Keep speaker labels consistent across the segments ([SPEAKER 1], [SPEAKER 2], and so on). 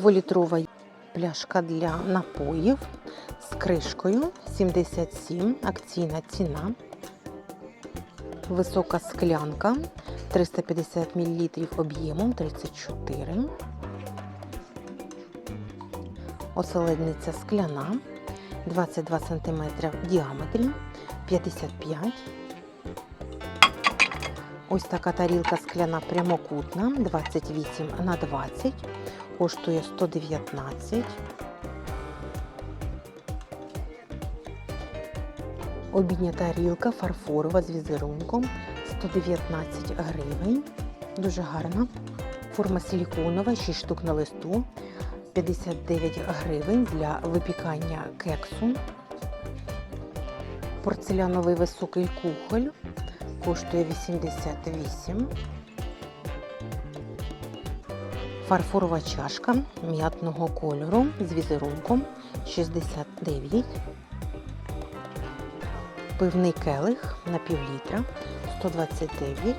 [SPEAKER 1] Дволітрова пляшка для напоїв з кришкою 77, акційна ціна. Висока склянка 350 мл об'ємом 34. Оселедниця скляна 22 см в діаметрі 55. Ось така тарілка скляна прямокутна 28 на 20 коштує 119. Обідня тарілка фарфорова з візерунком 119 гривень. Дуже гарна. Форма силіконова, 6 штук на листу. 59 гривень для випікання кексу. Порцеляновий високий кухоль коштує 88. Фарфорова чашка м'ятного кольору з візерунком 69. Пивний келих на півлітра 129.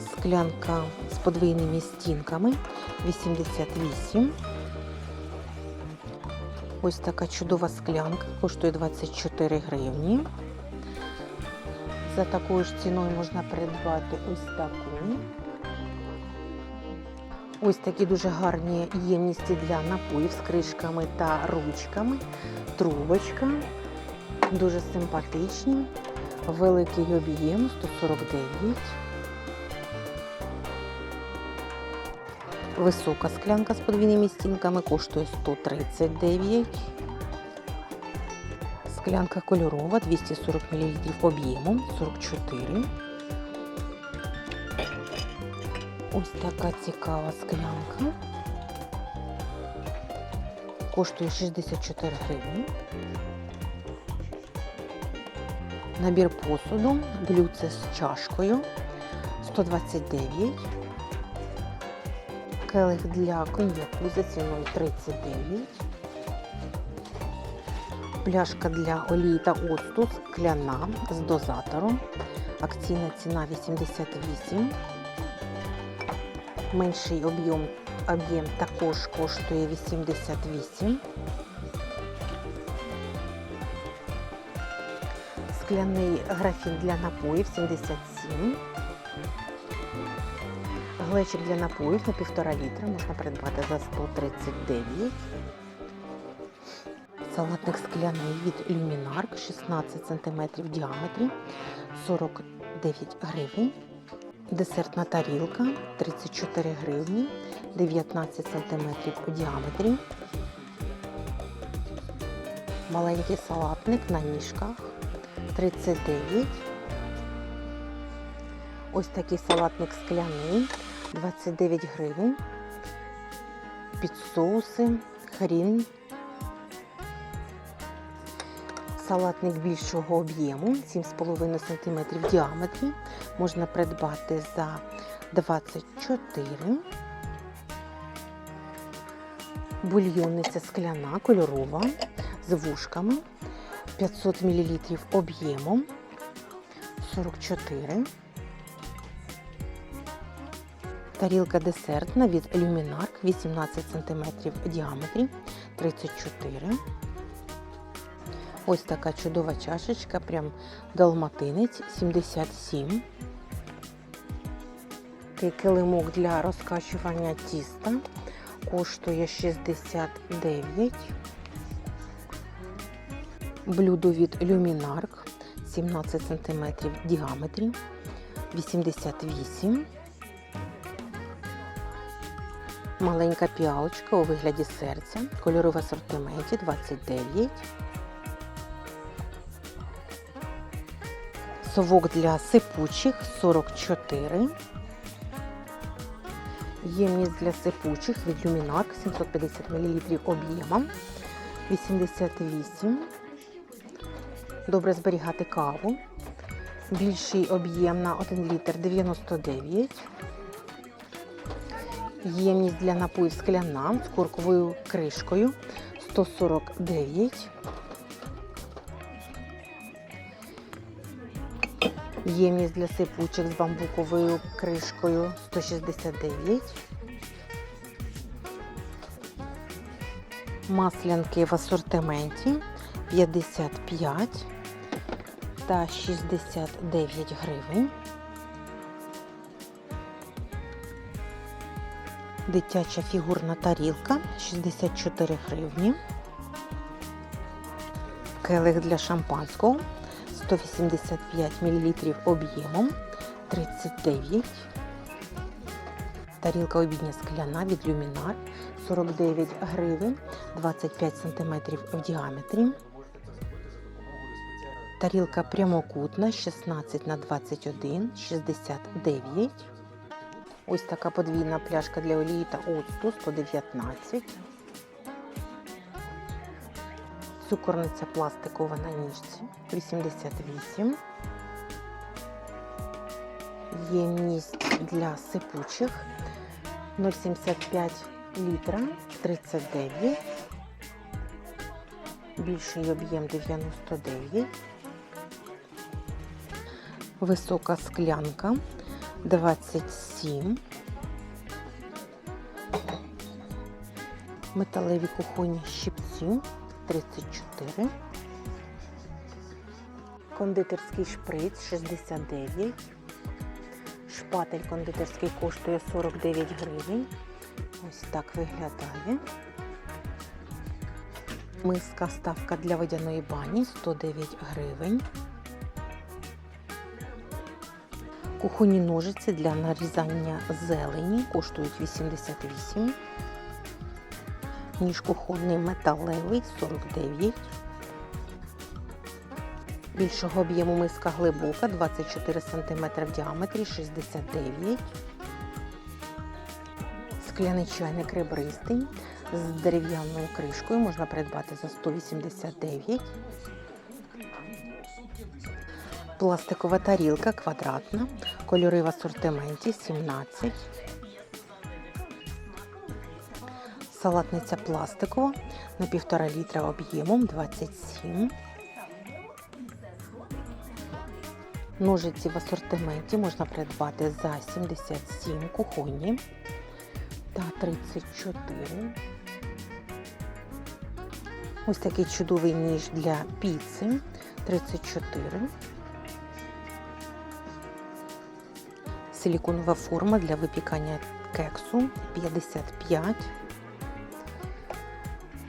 [SPEAKER 1] Склянка з подвійними стінками 88. Ось така чудова склянка, коштує 24 гривні. За такою ж ціною можна придбати ось таку. Ось такі дуже гарні ємності для напоїв з кришками та ручками. Трубочка. Дуже симпатичні. Великий об'єм 149. Висока склянка з подвійними стінками коштує 139. Склянка кольорова 240 мл об'ємом 44. Ось така цікава склянка. Коштує 64 гривні. Набір посуду, блюдце з чашкою 129. Келих для коньяку за ціною 39. Пляшка для олії та оцту скляна з дозатором. Акційна ціна 88. Менший об'єм об'єм також коштує 88. Скляний графін для напоїв 77. Глечик для напоїв на 1,5 літра можна придбати за 139. Салатник скляний від Люмінарк 16 см в діаметрі 49 гривень. Десертна тарілка 34 гривні 19 см у діаметрі. Маленький салатник на ніжках 39. Ось такий салатник скляний 29 гривень. Під соуси, хрін. Салатник більшого об'єму 7,5 см в діаметрі. Можна придбати за 24. Бульйонниця скляна, кольорова, з вушками. 500 мл об'ємом 44. Тарілка десертна від Люмінарк 18 см в діаметрі 34. Ось така чудова чашечка, прям далматинець 77. Такий килимок для розкачування тіста коштує 69. Блюдо від Люмінарк 17 см в діаметрі 88. Маленька піалочка у вигляді серця. Кольори в асортименті 29. Совок для сипучих 44. Ємність для сипучих від Люмінарк 750 мл об'ємом 88. Добре зберігати каву. Більший об'єм на 1 літр 99. Ємність для напоїв скляна з корковою кришкою 149. Ємність для сипучих з бамбуковою кришкою 169. Маслянки в асортименті 55 та 69 гривень. Дитяча фігурна тарілка 64 гривні. Келих для шампанського 185 мл об'ємом 39. Тарілка обідня скляна від люмінар 49 гривень 25 см в діаметрі. Тарілка прямокутна 16 на 21 69. Ось така подвійна пляшка для олії та оцту 119. Цукорниця пластикова на ніжці 88. Ємність для сипучих 0,75 літра 39. Більший об'єм 99. Висока склянка 27. Металеві кухонні щипці 34. Кондитерський шприц 69. Шпатель кондитерський коштує 49 гривень. Ось так виглядає. Миска ставка для водяної бані 109 гривень. Кухонні ножиці для нарізання зелені коштують 88. Ніж кухонний металевий 49. Більшого об'єму миска глибока 24 см в діаметрі 69. Скляний чайник ребристий з дерев'яною кришкою можна придбати за 189. Пластикова тарілка квадратна, кольори в асортименті 17. Салатниця пластикова на 1,5 літра об'ємом 27. Ножиці в асортименті можна придбати за 77 кухонні та 34. Ось такий чудовий ніж для піци 34. Силіконова форма для випікання кексу 55.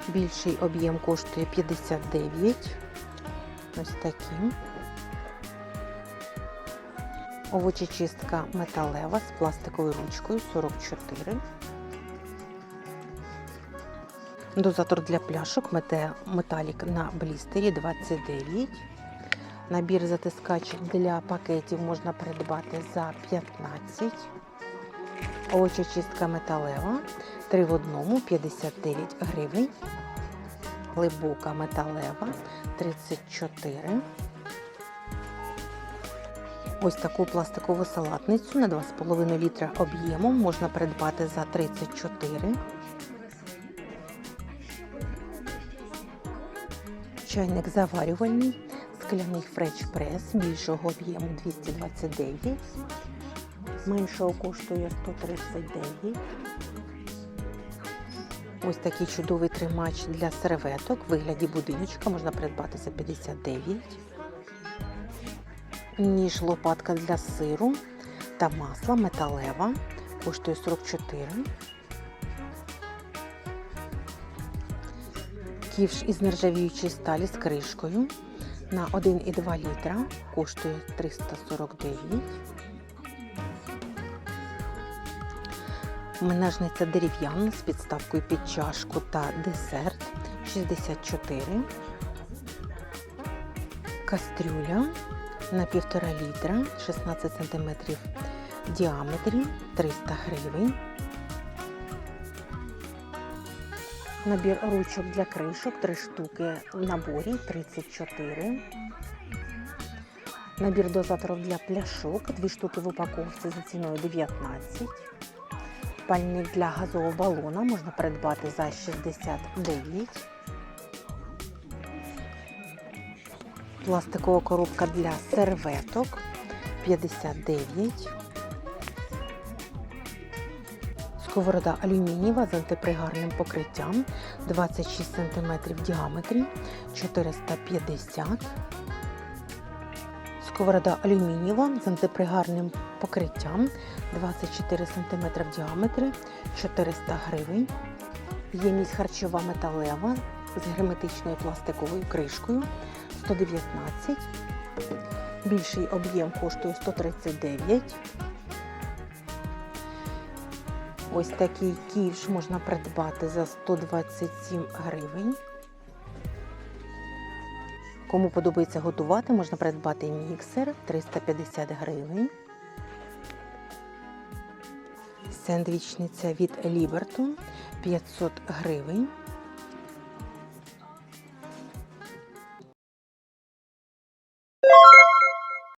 [SPEAKER 1] Більший об'єм коштує 59. Ось такі. Овочечистка металева з пластиковою ручкою 44. Дозатор для пляшок металік на блістері 29. Набір затискач для пакетів можна придбати за 15. Овочечистка металева 3 в одному 59 гривень. Глибока металева 34. Ось таку пластикову салатницю на 2,5 літра об'ємом можна придбати за 34. Чайник заварювальний, скляний френч-прес більшого об'єму 229, меншого коштує 139. Ось такий чудовий тримач для серветок в вигляді будиночка можна придбати за 59. Ніж лопатка для сиру та масла металева коштує 44. Ківш із нержавіючої сталі з кришкою на 1,2 літра коштує 349. Менажниця дерев'яна з підставкою під чашку та десерт 64. Кастрюля на 1,5 літра 16 см діаметрі 300 гривень. Набір ручок для кришок 3 штуки в наборі 34. Набір дозаторів для пляшок 2 штуки в упаковці за ціною 19. Пальник для газового балона можна придбати за 69. Пластикова коробка для серветок 59. Сковорода алюмінієва з антипригарним покриттям 26 см в діаметрі 450 Сковорода алюмінієва з антипригарним покриттям 24 см в діаметрі 400 гривень. Ємність харчова металева з герметичною пластиковою кришкою 119. Більший об'єм коштує 139. Ось такий ківш можна придбати за 127 гривень. Кому подобається готувати, можна придбати міксер 350 гривень. Сендвічниця від Liberton 500 гривень.